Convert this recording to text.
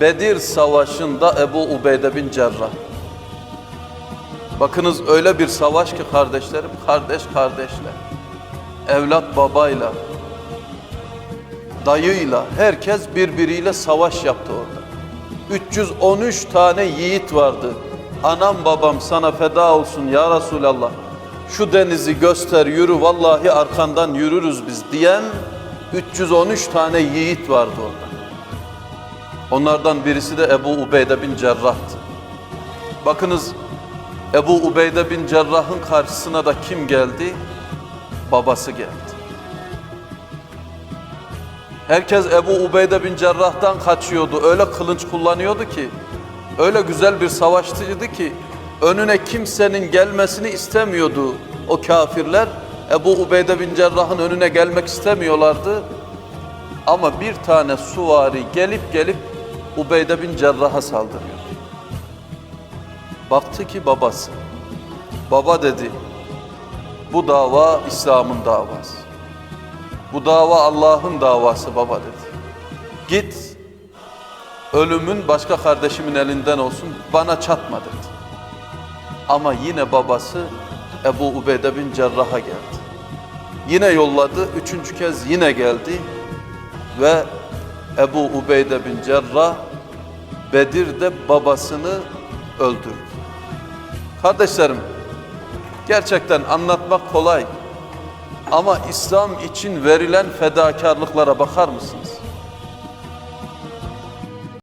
Bedir Savaşı'nda Ebu Ubeyde bin Cerrah. Bakınız öyle bir savaş ki kardeşlerim, kardeş kardeşle, evlat babayla, dayıyla, herkes birbiriyle savaş yaptı orada. 313 tane yiğit vardı. Anam babam sana feda olsun ya Resulallah. Şu denizi göster yürü vallahi arkandan yürürüz biz diyen 313 tane yiğit vardı orada. Onlardan birisi de Ebu Ubeyde bin Cerrah'tı. Bakınız Ebu Ubeyde bin Cerrah'ın karşısına da kim geldi? Babası geldi. Herkes Ebu Ubeyde bin Cerrah'tan kaçıyordu. Öyle kılınç kullanıyordu ki, öyle güzel bir savaşçıydı ki, önüne kimsenin gelmesini istemiyordu o kafirler. Ebu Ubeyde bin Cerrah'ın önüne gelmek istemiyorlardı. Ama bir tane suvari gelip gelip Ubeyde bin Cerrah'a saldırıyor. Baktı ki babası. Baba dedi, bu dava İslam'ın davası. Bu dava Allah'ın davası baba dedi. Git, ölümün başka kardeşimin elinden olsun, bana çatma dedi. Ama yine babası Ebu Ubeyde bin Cerrah'a geldi. Yine yolladı, üçüncü kez yine geldi ve Ebu Ubeyde bin Cerrah Bedir'de babasını öldürdü. Kardeşlerim, gerçekten anlatmak kolay. Ama İslam için verilen fedakarlıklara bakar mısınız?